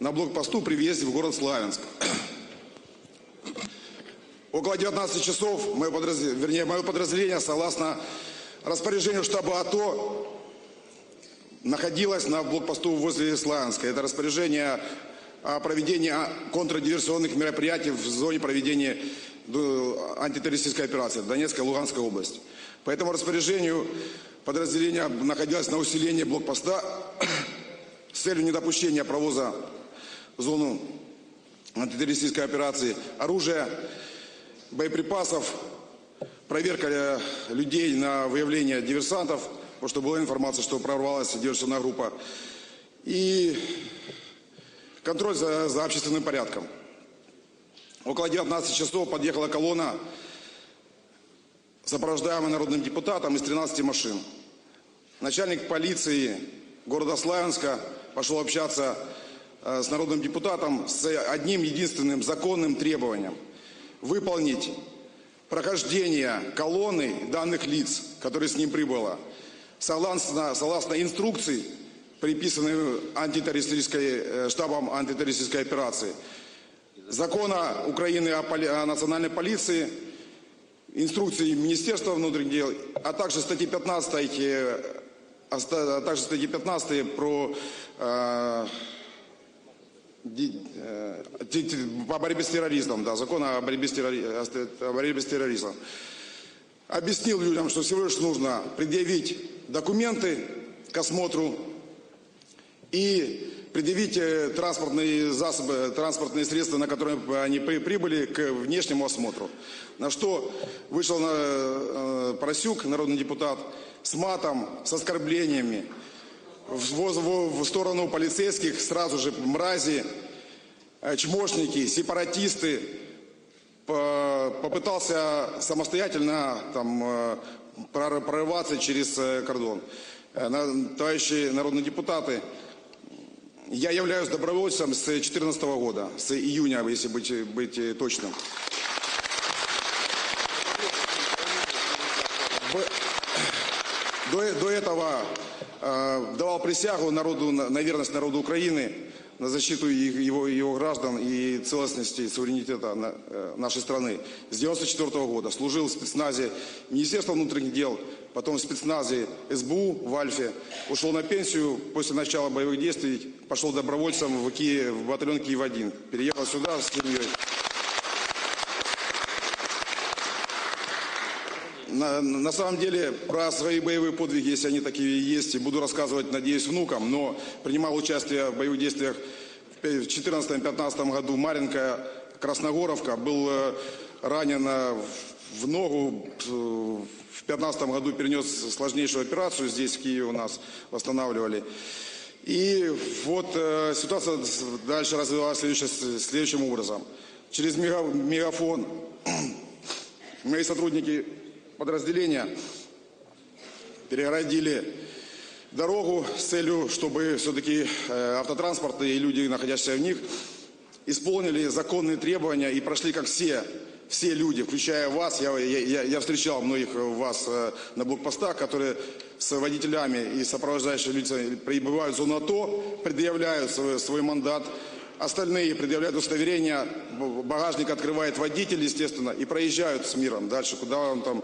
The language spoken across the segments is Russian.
на блокпосту при въезде в город Славянск. Около 19 часов мое подразделение, вернее, мое подразделение, согласно распоряжению штаба АТО, находилось на блокпосту возле Славянска. Это распоряжение о проведении контрдиверсионных мероприятий в зоне проведения э, антитеррористической операции и Луганской области. По этому распоряжению подразделение находилось на усилении блокпоста с целью недопущения провоза в зону антитеррористической операции оружия, боеприпасов, проверка э, людей на выявление диверсантов, потому что была информация, что прорвалась диверсионная группа, и контроль за, за общественным порядком. Около 19 часов подъехала колонна, сопровождаемая народным депутатом из 13 машин. Начальник полиции города Славянска пошел общаться э, с народным депутатом с одним единственным законным требованием – выполнить прохождение колонны данных лиц, которые с ним прибыло, согласно, согласно инструкции, приписанной антитеррористической, э, штабом антитеррористической операции, закона Украины о, поли, о национальной полиции, инструкции Министерства внутренних дел, а также статьи 15, э, а также статьи 15 про э, э, по борьбе с терроризмом, да, закон о борьбе с, террори... о борьбе с терроризмом. Объяснил людям, что всего лишь нужно предъявить документы к осмотру и предъявить э, транспортные засобы, транспортные средства, на которые они прибыли к внешнему осмотру. На что вышел на, э, Поросюк, народный депутат, с матом, с оскорблениями в, в, в сторону полицейских, сразу же мрази, э, чмошники, сепаратисты, попытался самостоятельно там, прорываться через кордон. Товарищи народные депутаты, я являюсь добровольцем с 2014 года, с июня, если быть, быть точным. До, до этого э, давал присягу народу, на верность народу Украины, на защиту его, его граждан и целостности и суверенитета э, нашей страны. С 1994 -го года служил в спецназе Министерства внутренних дел, потом в спецназе СБУ в Альфе, ушел на пенсию после начала боевых действий, пошел добровольцем в, Киев, в батальон Киев-1, переехал сюда с семьей. На, на самом деле, про свои боевые подвиги, если они такие есть, буду рассказывать, надеюсь, внукам, но принимал участие в боевых действиях в 2014-2015 году Маренко, Красногоровка, был э, ранен в ногу, э, в 2015 году перенес сложнейшую операцию, здесь в Киеве у нас восстанавливали. И вот э, ситуация дальше развивалась следующим, следующим образом. Через мегафон мои сотрудники подразделения перегородили дорогу с целью, чтобы все-таки э, автотранспорт и люди, находящиеся в них, исполнили законные требования и прошли, как все, все люди, включая вас. Я, я, я встречал многих вас э, на блокпостах, которые с водителями и сопровождающими лицами прибывают в зону АТО, предъявляют свой, свой мандат. Остальные предъявляют удостоверение, багажник открывает водитель, естественно, и проезжают с миром дальше, куда он там.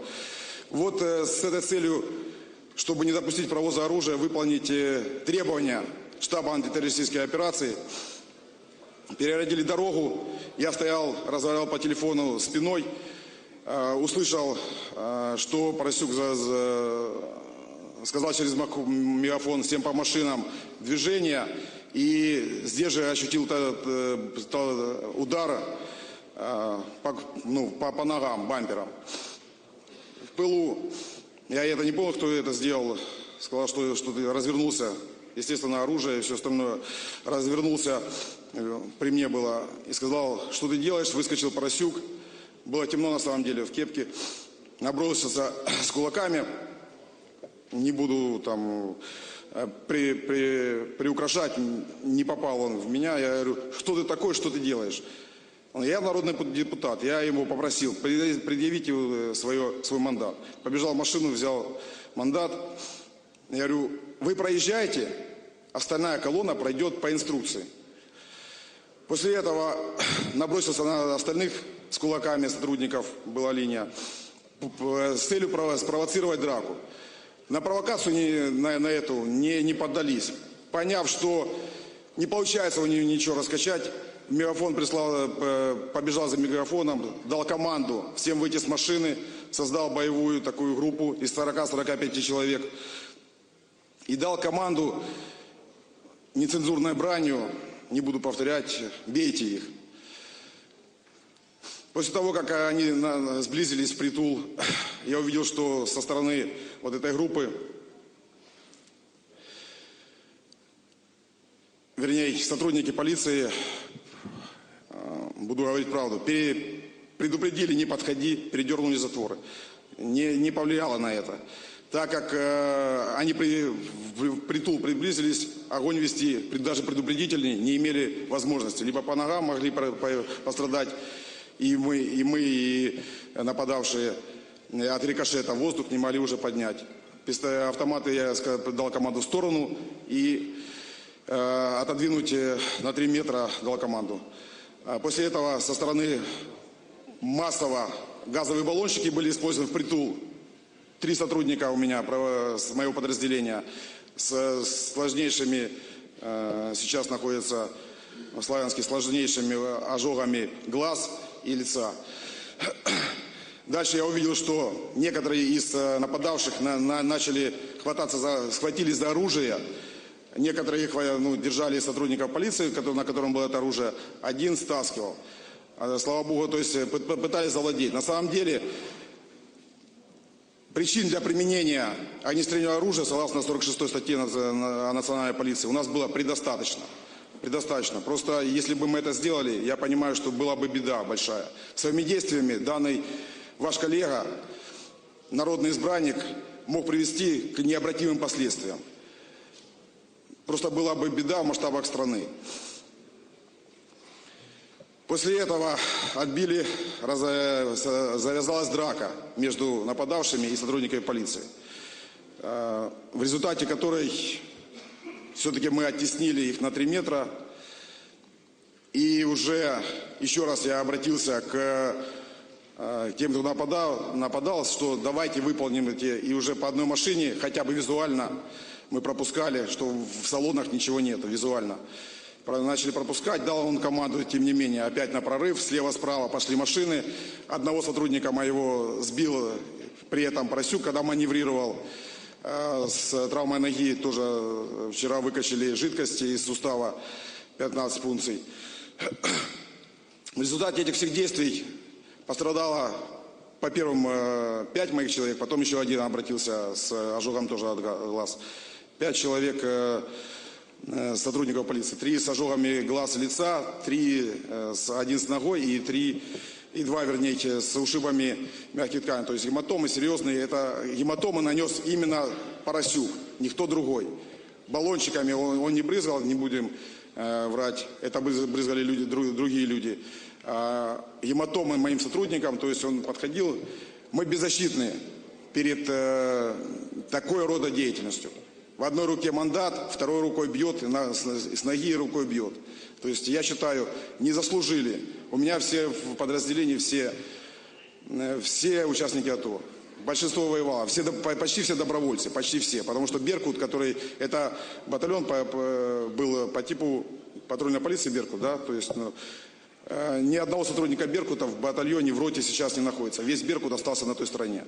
Вот э, с этой целью, чтобы не допустить провоза оружия, выполнить э, требования штаба антитеррористической операции, перегородили дорогу. Я стоял, разговаривал по телефону спиной, э, услышал, э, что Поросюк за, за, сказал через мегафон всем по машинам движение. И здесь же ощутил этот, э, удар э, по, ну, по, по ногам, бампером. В пылу, я это не помню, кто это сделал, сказал, что, что ты развернулся, естественно, оружие и все остальное, развернулся, э, при мне было, и сказал, что ты делаешь, выскочил поросюк, было темно на самом деле, в кепке, набросился с кулаками, не буду там Э, при, при, приукрашать, не попал он в меня. Я говорю, что ты такой, что ты делаешь? Я народный депутат, я ему попросил, предъявите э, свое, свой мандат. Побежал в машину, взял мандат. Я говорю, вы проезжаете, Остальная колонна пройдет по инструкции. После этого набросился на остальных с кулаками сотрудников, была линия, с целью прово- спровоцировать драку. На провокацию не- на, на эту не, не поддались. Поняв, что не получается у нее ничего раскачать, мегафон прислал, э, побежал за мегафоном, дал команду всем выйти с машины, создал боевую такую группу из 40-45 человек и дал команду нецензурной бранью, не буду повторять, бейте их. После того, как они сблизились в притул, я увидел, что со стороны вот этой группы, вернее, сотрудники полиции, э, буду говорить правду, предупредили, не подходи, передернули затворы. Не, не повлияло на это. Так как э, они при, в, притул приблизились, огонь вести, даже предупредительный, не имели возможности. Либо по ногам могли пострадать, и мы, и мы, и нападавшие э, от рикошета воздух не могли уже поднять. Автоматы я дал команду в сторону и э, отодвинуть э, на 3 метра дал команду. А После этого со стороны массово газовые баллончики были использованы в притул. Три сотрудника у меня с моего подразделения с, сложнейшими, э, сейчас находятся в Славянске, сложнейшими ожогами глаз и лица. Дальше я увидел, что некоторые из э, нападавших на- на- начали хвататься за, схватились за оружие. Некоторые э, ну, держали сотрудников полиции, который- на котором было это оружие. Один стаскивал. А, Слава богу, то есть э, пы- пы- пытались завладеть. На самом деле причин для применения огнестрельного оружия, согласно 46 статье о национальной полиции, у нас было предостаточно. Предостаточно. Просто если бы мы это сделали, я понимаю, что была бы беда большая. Своими действиями данный ваш коллега, народный избранник, мог привести к необратимым последствиям. Просто была бы беда в масштабах страны. После этого отбили, завязалась драка между нападавшими и сотрудниками полиции, э, в результате которой все-таки мы оттеснили их на 3 метра. И уже еще раз я обратился к э, тем, кто нападал, нападал, что давайте выполним эти, и уже по одной машине, хотя бы визуально, мы пропускали, что в салонах ничего нет, визуально. Начали пропускать, дал он команду, тем не менее, опять на прорыв, слева-справа пошли машины. Одного сотрудника моего сбил при этом Поросюк, когда маневрировал с травмой ноги, тоже э, вчера выкачали жидкости из сустава 15 пункций. В результате этих всех действий пострадало по первым э, пять моих человек, потом еще один обратился с ожогом тоже от глаз. Пять человек э, э, сотрудников полиции. Три с ожогами глаз и лица, три э, с, один с ногой и три и два, вернее, с ушибами мягких тканей. То есть гематомы серьезные. Это гематомы нанес именно Поросюк, никто другой. Баллончиками он, он не брызгал, не будем э, врать. Это брыз- брызгали люди, дру- другие люди. А, гематомы моим сотрудникам, то есть он подходил. Мы беззащитны перед э, такой рода деятельностью. В одной руке мандат, второй рукой бьет, и с, ноги рукой бьет. То есть я считаю, не заслужили. У меня все в подразделении, все, э, все участники АТО. Большинство воевало, все, почти все добровольцы, почти все. Потому что Беркут, который, это батальон по- по- был по типу патрульной полиции Беркут, да, то есть ну, э, ни одного сотрудника Беркута в батальоне, в роте сейчас не находится. Весь Беркут остался на той стороне.